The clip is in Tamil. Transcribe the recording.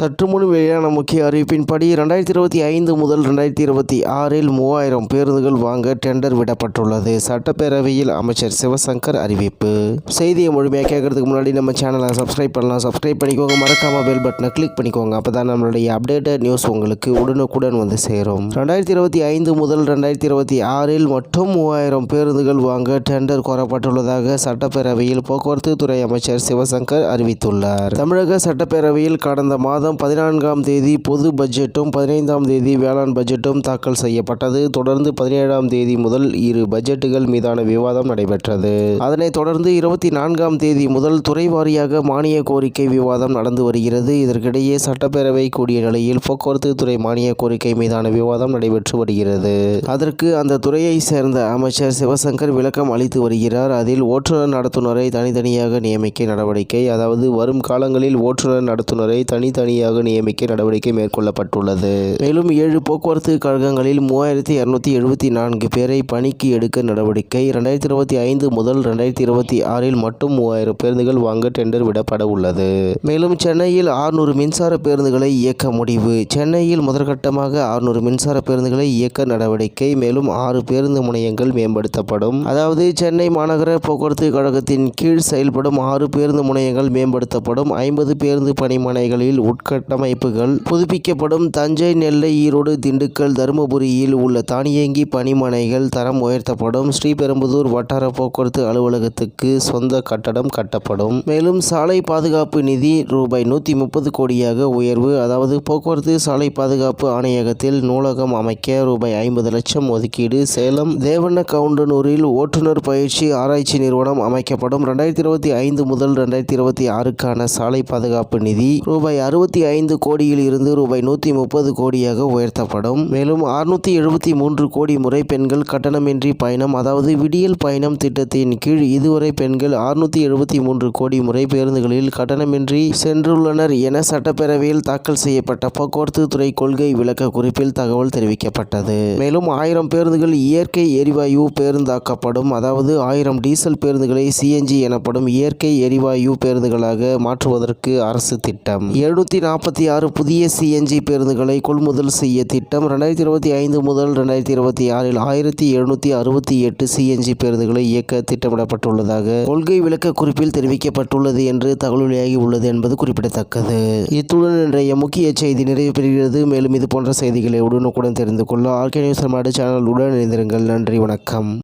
சற்று முன் வெளியான முக்கிய அறிவிப்பின்படி ரெண்டாயிரத்தி இருபத்தி ஐந்து முதல் ரெண்டாயிரத்தி இருபத்தி ஆறில் மூவாயிரம் பேருந்துகள் வாங்க டெண்டர் விடப்பட்டுள்ளது. சட்டப்பேரவையில் அமைச்சர் சிவசங்கர் அறிவிப்பு. செய்தியை முழுமையாக கேட்கறதுக்கு முன்னாடி நம்ம சேனலை சப்ஸ்கிரைப் பண்ணலாம். சப்ஸ்கிரைப் பண்ணிக்கோங்க. மறக்காம பெல் பட்டனை கிளிக் பண்ணிக்கோங்க. அப்போ தான் நம்மளுடைய அப்டேட்டட் நியூஸ் உங்களுக்கு உடனுக்குடன் வந்து சேரும். ரெண்டாயிரத்தி இருபத்தி ஐந்து முதல் ரெண்டாயிரத்தி இருபத்தி ஆறில் மட்டும் மூவாயிரம் பேருந்துகள் வாங்க டெண்டர் கோரப்பட்டுள்ளதாக சட்டப்பேரவையில் போக்குவரத்து துறை அமைச்சர் சிவசங்கர் அறிவித்துள்ளார். தமிழக சட்டப்பேரவையில் கடந்த மாதம் பதினான்காம் தேதி பொது பட்ஜெட்டும் பதினைந்தாம் தேதி வேளாண் பட்ஜெட்டும் தாக்கல் செய்யப்பட்டது. தொடர்ந்து பதினேழாம் தேதி முதல் இரு பட்ஜெட்டுகள் மீதான விவாதம் நடைபெற்றது. அதனைத் தொடர்ந்து இருபத்தி நான்காம் தேதி முதல் துறை வாரியாக மானிய கோரிக்கை விவாதம் நடந்து வருகிறது. இதற்கிடையே சட்டப்பேரவை கூடிய நிலையில் போக்குவரத்து துறை மானிய கோரிக்கை மீதான விவாதம் நடைபெற்று வருகிறது. அதற்கு அந்த துறையை சேர்ந்த அமைச்சர் சிவசங்கர் விளக்கம் அளித்து வருகிறார். அதில் ஓட்டுநர் நடத்துனரை தனித்தனியாக நியமிக்க நடவடிக்கை அதாவது வரும் காலங்களில் ஓட்டுநர் நடத்துனரை தனித்தனியாக நியமிக்க நடவடிக்கை மேற்கொள்ளப்பட்டுள்ளது. மேலும் ஏழு போக்குவரத்து கழகங்களில் மூவாயிரத்தி இருநூத்தி எழுபத்தி நான்கு பேரை பணிக்கு எடுக்க நடவடிக்கை ரெண்டாயிரத்தி இருபத்தி ஐந்து முதல் ரெண்டாயிரத்தி இருபத்தி ஆறில் மட்டும் மூவாயிரம் பேருந்துகள் வாங்க டெண்டர் விடப்பட உள்ளது. மேலும் சென்னையில் ஆறுநூறு மின்சார பேருந்துகளை இயக்க முடிவு. சென்னையில் முதற்கட்டமாக ஆறுநூறு மின்சார பேருந்துகளை இயக்க நடவடிக்கை. மேலும் ஆறு பேருந்து முனையங்கள் மேம்படுத்தப்படும். அதாவது சென்னை மாநகர போக்குவரத்து கழகத்தின் கீழ் செயல்படும் ஆறு பேருந்து முனையங்கள் மேம்படுத்தப்படும். ஐம்பது பேருந்து பணிமனைகளில் உட்கட்டமைப்புகள் புதுப்பிக்கப்படும் தஞ்சை நெல்லை ஈரோடு திண்டுக்கல் தருமபுரியில் உள்ள தானியங்கி பணிமனைகள் தரம் உயர்த்தப்படும். ஸ்ரீபெரும்புதூர் வட்டார போக்குவரத்து அலுவலகத்துக்கு சொந்த கட்டடம் கட்டப்படும். மேலும் சாலை பாதுகாப்பு நிதி ரூபாய் நூற்றி முப்பது கோடியாக உயர்வு. அதாவது போக்குவரத்து சாலை பாதுகாப்பு ஆணையகத்தில் நூலகம் அமைக்க ரூபாய் ஐம்பது லட்சம் ஒதுக்கீடு. சேலம் தேவண்ண கவுண்டனூரில் ஓட்டுநர் பயிற்சி ஆராய்ச்சி நிறுவனம் அமைக்கப்படும். ரெண்டாயிரத்தி இருபத்தி ஐந்து முதல் ரெண்டாயிரத்தி இருபத்தி ஆறுக்கான சாலை பாதுகாப்பு நிதி ரூபாய் அறுபத்தி ஐந்து கோடியில் இருந்து ரூபாய் நூற்றி முப்பது கோடியாக உயர்த்தப்படும். மேலும் அறுநூற்றி எழுபத்தி மூன்று கோடி முறை பெண்கள் கட்டணமின்றி பயணம் அதாவது விடியல் பயணம் திட்டத்தின் கீழ் இதுவரை பெண்கள் அறுநூற்றி எழுபத்தி மூன்று கோடி முறை பேருந்துகளில் கட்டணமின்றி சென்றுள்ளனர் என சட்டப்பேரவையில் தாக்கல் செய்யப்பட்ட போக்குவரத்து துறை கொள்கை விளக்க குறிப்பில் தகவல் தெரிவிக்கப்பட்டது. மேலும் ஆயிரம் பேருந்துகள் இயற்கை எரிவாயு பேருந்தாக்கப்படும் அதாவது ஆயிரம் டீசல் பேருந்துகளை சிஎன்ஜி எனப்படும் இயற்கை எரிவாயு பேருந்துகளாக மாற்றுவதற்கு அரசு திட்டம். எழுநூத்தி நாற்பத்தி ஆறு புதிய சிஎன்ஜி பேருந்துகளை கொள்முதல் செய்ய திட்டம். ரெண்டாயிரத்தி இருபத்தி ஐந்து முதல் ரெண்டாயிரத்தி இருபத்தி ஆறில் ஆயிரத்தி எழுநூற்றி அறுபத்தி எட்டு சிஎன்ஜி பேருந்துகளை இயக்க திட்டமிடப்பட்டுள்ளதாக கொள்கை விளக்க குறிப்பில் தெரிவிக்கப்பட்டுள்ளது என்று தகவல் வெளியாகி உள்ளது என்பது குறிப்பிடத்தக்கது. இத்துடன் இன்றைய முக்கிய செய்தி நிறைவு பெறுகிறது. மேலும் இது போன்ற செய்திகளை உடனுக்குடன் தெரிந்து கொள்ள ஆர்கே நியூஸ் சேனல் சேனலுடன் இணைந்திருங்கள். நன்றி வணக்கம்.